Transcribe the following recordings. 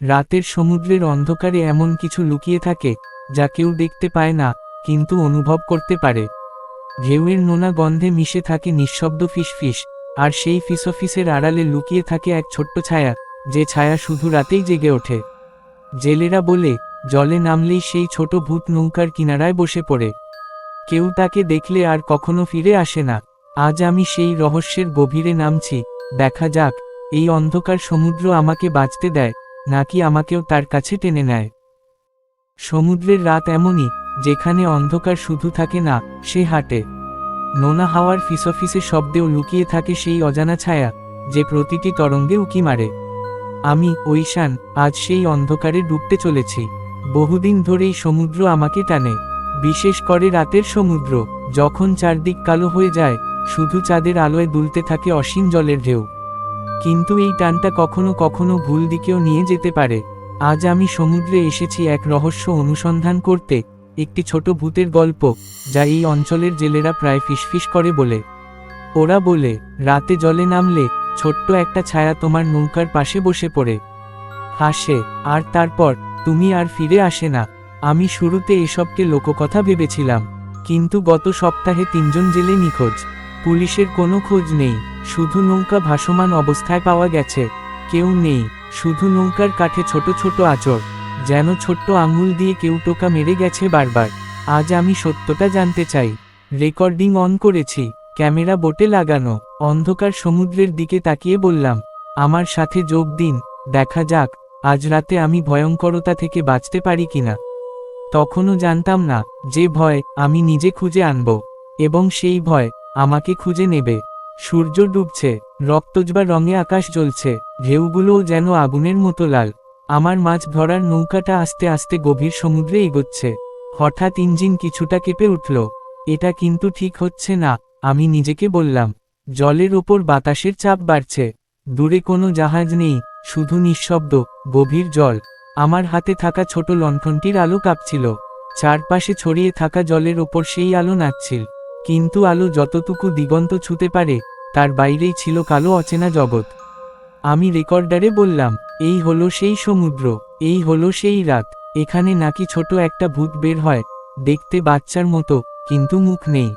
রাতের সমুদ্রের অন্ধকারে এমন কিছু লুকিয়ে থাকে, যা কেউ দেখতে পায় না, কিন্তু অনুভব করতে পারে। ঢেউয়ের নোনা গন্ধে মিশে থাকে নিঃশব্দ ফিসফিস, আর সেই ফিসফিসের আড়ালে লুকিয়ে থাকে এক ছোট্ট ছায়া, যে ছায়া শুধু রাতেই জেগে ওঠে। জেলেরা বলে, জলে নামলেই সেই ছোট ভূত নৌকার কিনারায় বসে পড়ে। কেউ তাকে দেখলে আর কখনো ফিরে আসে না। আজ আমি সেই রহস্যের গভীরে নামছি, দেখা যাক, এই অন্ধকার সমুদ্র আমাকে বাঁচতে দেয়। নাকি আমাকেও তার কাছে টেনে নেয়। সমুদ্রের রাত এমনই, যেখানে অন্ধকার শুধু থাকে না, সে হাঁটে। নোনা হাওয়ার ফিসফিসে শব্দেও লুকিয়ে থাকে সেই অজানা ছায়া, যে প্রতিটি তরঙ্গে উকি মারে। আমি, ঐশান, আজ সেই অন্ধকারে ডুবতে চলেছি। বহুদিন ধরেই সমুদ্র আমাকে টানে। বিশেষ করে রাতের সমুদ্র, যখন চারদিক কালো হয়ে যায়, শুধু চাঁদের আলোয় দুলতে থাকে অসীম জলের ঢেউ। কিন্তু এই টানটা কখনো কখনো ভুল দিকেও নিয়ে যেতে পারে। আজ আমি সমুদ্রে এসেছি এক রহস্য অনুসন্ধান করতে, একটি ছোট ভূতের গল্প, যা এই অঞ্চলের জেলেরা প্রায় ফিসফিস করে বলে। ওরা বলে, রাতে জলে নামলে, ছোট্ট একটা ছায়া তোমার নৌকার পাশে বসে পড়ে। হাসে, আর তারপর, তুমি আর ফিরে আসে না। আমি শুরুতে এসবকে লোককথা ভেবেছিলাম, কিন্তু গত সপ্তাহে তিনজন জেলে নিখোঁজ। পুলিশের কোনো খোঁজ নেই, শুধু নৌকা ভাসমান অবস্থায় পাওয়া গেছে, কেউ নেই, শুধু নৌকার কাঠে ছোট ছোট আচর যেন ছোট্ট আঙুল দিয়ে কেউ টোকা মেরে গেছে বারবার। আজ আমি সত্যটা জানতে চাই, রেকর্ডিং অন করেছি, ক্যামেরা বোটে লাগানো, অন্ধকার সমুদ্রের দিকে তাকিয়ে বললাম, আমার সাথে যোগ দিন, দেখা যাক, আজ রাতে আমি ভয়ঙ্করতা থেকে বাঁচতে পারি কিনা। তখনও জানতাম না, যে ভয় আমি নিজে খুঁজে আনব, এবং সেই ভয় আমাকে খুঁজে নেবে। সূর্য ডুবছে রক্তজবা রঙে আকাশ জ্বলছে, ঢেউগুলোও যেন আগুনের মতো লাল। আমার মাছ ধরার নৌকাটা আস্তে আস্তে গভীর সমুদ্রে এগোচ্ছে। হঠাৎ ইঞ্জিন কিছুটা কেঁপে উঠল। এটা কিন্তু ঠিক হচ্ছে না, আমি নিজেকে বললাম। জলের ওপর বাতাসের চাপ বাড়ছে। দূরে কোনো জাহাজ নেই, শুধু নিঃশব্দ, গভীর জল। আমার হাতে থাকা ছোট লণ্ঠনটির আলো কাঁপছিল। চারপাশে ছড়িয়ে থাকা জলের ওপর সেই আলো নাচছিল। কিন্তু আলো যতটুকু দিগন্ত ছুতে পারে, তার বাইরেই ছিল কালো অচেনা জগৎ। আমি রেকর্ডারে বললাম, এই হলো সেই সমুদ্র, এই হলো সেই রাত, এখানে নাকি ছোট একটা ভূত বের হয়, দেখতে বাচ্চার মতো, কিন্তু মুখ নেই।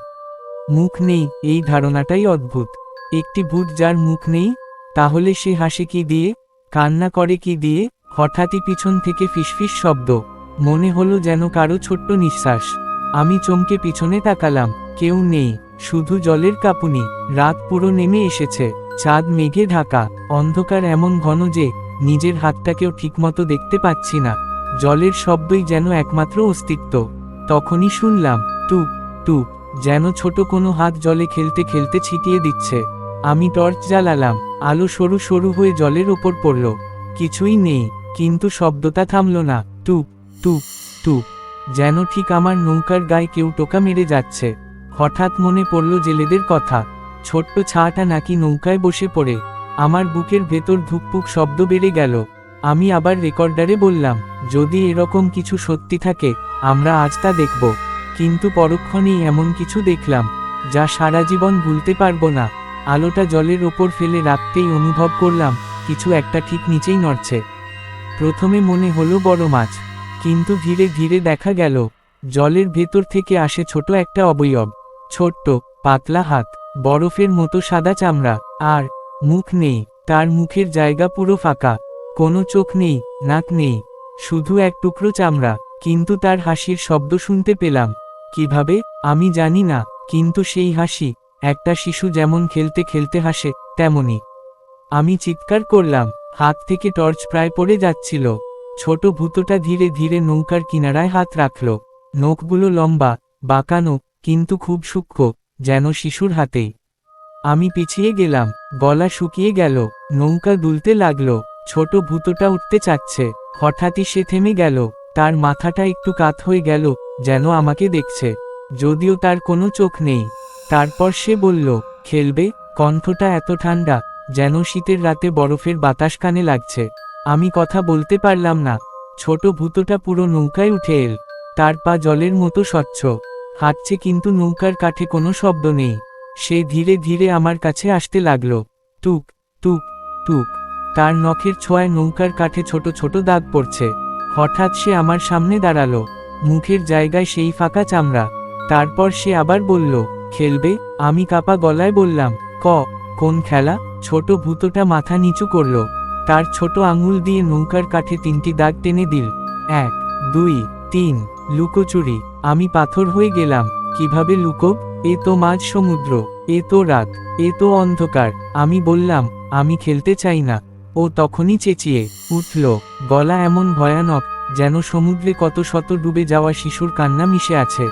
মুখ নেই, এই ধারণাটাই অদ্ভুত। একটি ভূত যার মুখ নেই, তাহলে সে হাসে কি দিয়ে, কান্না করে কি দিয়ে, হঠাৎই পিছন থেকে ফিসফিস শব্দ, মনে হলো যেন কারও ছোট্ট নিঃশ্বাস। আমি চমকে পিছনে তাকালাম কেউ নেই, শুধু জলের কাঁপুনি। রাত পুরো নেমে এসেছে। চাঁদ মেঘে ঢাকা। অন্ধকার এমন ঘন যে, নিজের হাতটাকেও ঠিকমতো দেখতে পাচ্ছি না। জলের শব্দই যেন একমাত্র অস্তিত্ব। তখনই শুনলাম টুপ টুপ যেন ছোট কোনো হাত জলে খেলতে খেলতে ছিটিয়ে দিচ্ছে। আমি টর্চ জ্বালালাম, আলো সরু সরু হয়ে জলের ওপর পড়ল। কিছুই নেই, কিন্তু শব্দটা থামল না। টুপ টুপ টুপ যেন ঠিক আমার নৌকার গায়ে কেউ টোকা মেরে যাচ্ছে। হঠাৎ মনে পড়ল জেলেদের কথা, ছোট্ট ছাটা নাকি নৌকায় বসে পড়ে, আমার বুকের ভেতর ধুকপুক শব্দ বেড়ে গেল, আমি আবার রেকর্ডারে বললাম, যদি এরকম কিছু সত্যি থাকে, আমরা আজ তা দেখব, কিন্তু পরক্ষণেই এমন কিছু দেখলাম, যা সারা জীবন ভুলতে পারব না, আলোটা জলের ওপর ফেলে রাখতেই অনুভব করলাম, কিছু একটা ঠিক নিচেই নড়ছে। প্রথমে মনে হলো বড় মাছ, কিন্তু ধীরে ধীরে দেখা গেল, জলের ভেতর থেকে আসে ছোট একটা অবয়ব। ছোট্ট, পাতলা হাত, বরফের মতো সাদা চামড়া, আর মুখ নেই, তার মুখের জায়গা পুরো ফাঁকা, কোনো চোখ নেই, নাক নেই, শুধু এক টুকরো চামড়া, কিন্তু তার হাসির শব্দ শুনতে পেলাম, কীভাবে? আমি জানি না, কিন্তু সেই হাসি, একটা শিশু যেমন খেলতে খেলতে হাসে, তেমনি। আমি চিৎকার করলাম, হাত থেকে টর্চ প্রায় পড়ে যাচ্ছিল, ছোট ভূতটা ধীরে ধীরে নৌকার কিনারায় হাত রাখল, নখগুলো লম্বা, বাঁকানো কিন্তু খুব সূক্ষ্ম, যেন শিশুর হাতেই। আমি পিছিয়ে গেলাম, গলা শুকিয়ে গেল, নৌকা দুলতে লাগল, ছোট ভূতটা উঠতে চাচ্ছে, হঠাৎই সে থেমে গেল, তার মাথাটা একটু কাত হয়ে গেল, যেন আমাকে দেখছে, যদিও তার কোনো চোখ নেই। তারপর সে বলল, খেলবে, কণ্ঠটা এত ঠান্ডা, যেন শীতের রাতে বরফের বাতাস কানে লাগছে। আমি কথা বলতে পারলাম না। ছোট ভূতটা পুরো নৌকায় উঠে এল, তার পা জলের মতো স্বচ্ছ। হাঁটছে কিন্তু নৌকার কাঠে কোনো শব্দ নেই। সে ধীরে ধীরে আমার কাছে আসতে লাগল। টুক টুক টুক। তার নখের ছোঁয়ায় নৌকার কাঠে ছোট ছোট দাগ পড়ছে। হঠাৎ সে আমার সামনে দাঁড়াল। মুখের জায়গায় সেই ফাঁকা চামড়া। তারপর সে আবার বলল, খেলবে? আমি কাপা গলায় বললাম, ক, কোন খেলা? ছোট ভূতটা মাথা নিচু করল। তার ছোট আঙুল দিয়ে নৌকার কাঠে তিনটি দাগ টেনে দিল। এক, দুই তিন লুকোচুরি আমি পাথর হয়ে গেলাম। কীভাবে লুকোব এ তো মাঝ সমুদ্র, এ তো রাত, এ তো অন্ধকার। আমি বললাম, আমি খেলতে চাই না। ও তখনই চেঁচিয়ে উঠল, গলা এমন ভয়ানক, যেন সমুদ্রে কত শত ডুবে যাওয়া শিশুর কান্না মিশে আছে।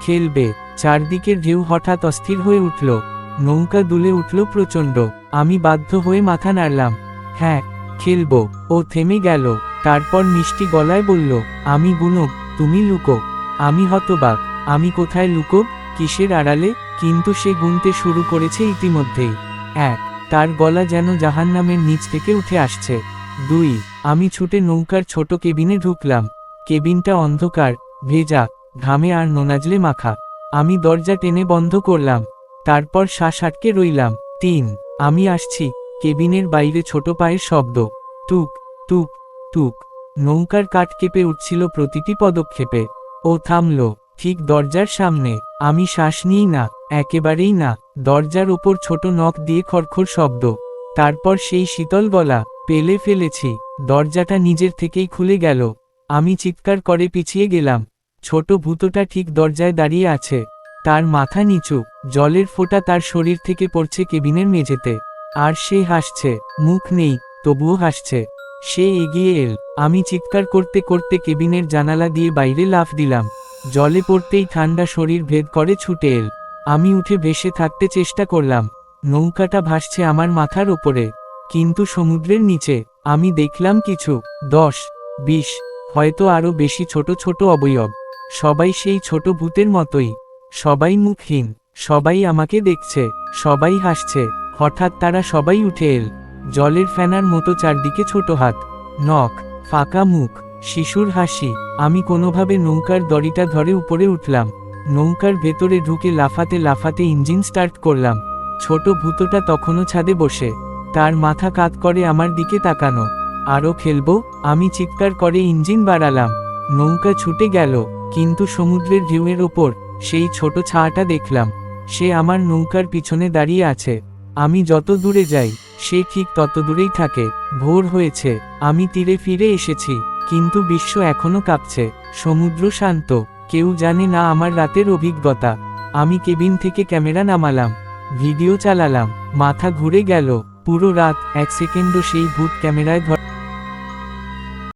খেলবে, চারদিকের ঢেউ হঠাৎ অস্থির হয়ে উঠল। নৌকা দুলে উঠল প্রচণ্ড। আমি বাধ্য হয়ে মাথা নাড়লাম। হ্যাঁ খেলব। ও থেমে গেল। তারপর মিষ্টি গলায় বলল, আমি গুণব তুমি লুকো। আমি হতবাক। আমি কোথায় লুকো? কিসের আড়ালে? কিন্তু সে গুনতে শুরু করেছে ইতিমধ্যেই। এক, তার গলা যেন জাহান্নামের নিচ থেকে উঠে আসছে। দুই, আমি ছুটে নৌকার ছোট কেবিনে ঢুকলাম। কেবিনটা অন্ধকার, ভেজা, ঘামে আর নোনাজলে মাখা। আমি দরজা টেনে বন্ধ করলাম। তারপর শ্বাস আটকে রইলাম। তিন, আমি আসছি। কেবিনের বাইরে ছোট পায়ের শব্দ। টুক টুক টুক নৌকার কাঠ কেঁপে উঠছিল প্রতিটি পদক্ষেপে। ও থামল, ঠিক দরজার সামনে। আমি শ্বাস নিই না, একেবারেই না। দরজার ওপর ছোট নখ দিয়ে খড়খড় শব্দ। তারপর সেই শীতল গলা, পেলে ফেলেছি। দরজাটা নিজের থেকেই খুলে গেল। আমি চিৎকার করে পিছিয়ে গেলাম। ছোট ভূতটা ঠিক দরজায় দাঁড়িয়ে আছে। তার মাথা নিচু, জলের ফোঁটা তার শরীর থেকে পড়ছে কেবিনের মেঝেতে। আর সে হাসছে, মুখ নেই, তবুও হাসছে। সে এগিয়ে এল। আমি চিৎকার করতে করতে কেবিনের জানালা দিয়ে বাইরে লাফ দিলাম। জলে পড়তেই ঠান্ডা শরীর ভেদ করে ছুটে এল। আমি উঠে ভেসে থাকতে চেষ্টা করলাম। নৌকাটা ভাসছে আমার মাথার ওপরে। কিন্তু সমুদ্রের নিচে আমি দেখলাম কিছু। দশ, বিশ, হয়তো আরও বেশি ছোট ছোট অবয়ব। সবাই সেই ছোট ভূতের মতোই। সবাই মুখহীন। সবাই আমাকে দেখছে। সবাই হাসছে। হঠাৎ তারা সবাই উঠে এল। জলের ফেনার মতো চারদিকে ছোট হাত, নখ, ফাঁকা মুখ, শিশুর হাসি। আমি কোনোভাবে নৌকার দড়িটা ধরে উপরে উঠলাম। নৌকার ভেতরে ঢুকে লাফাতে লাফাতে ইঞ্জিন স্টার্ট করলাম। ছোট ভূতটা তখনও ছাদে বসে। তার মাথা কাত করে আমার দিকে তাকানো। আরও খেলব? আমি চিৎকার করে ইঞ্জিন বাড়ালাম। নৌকা ছুটে গেল, কিন্তু সমুদ্রের ঢেউয়ের ওপর সেই ছোট ছায়াটা দেখলাম। সে আমার নৌকার পিছনে দাঁড়িয়ে আছে। আমি যত দূরে যাই, সে ঠিক তত দূরেই থাকে, ভোর হয়েছে, আমি তীরে ফিরে এসেছি, কিন্তু বিশ্ব এখনও কাঁপছে, সমুদ্র শান্ত, কেউ জানে না আমার রাতের অভিজ্ঞতা। আমি কেবিন থেকে ক্যামেরা নামালাম, ভিডিও চালালাম, মাথা ঘুরে গেল, পুরো রাত, এক সেকেন্ডও সেই ভূত ক্যামেরায় ধর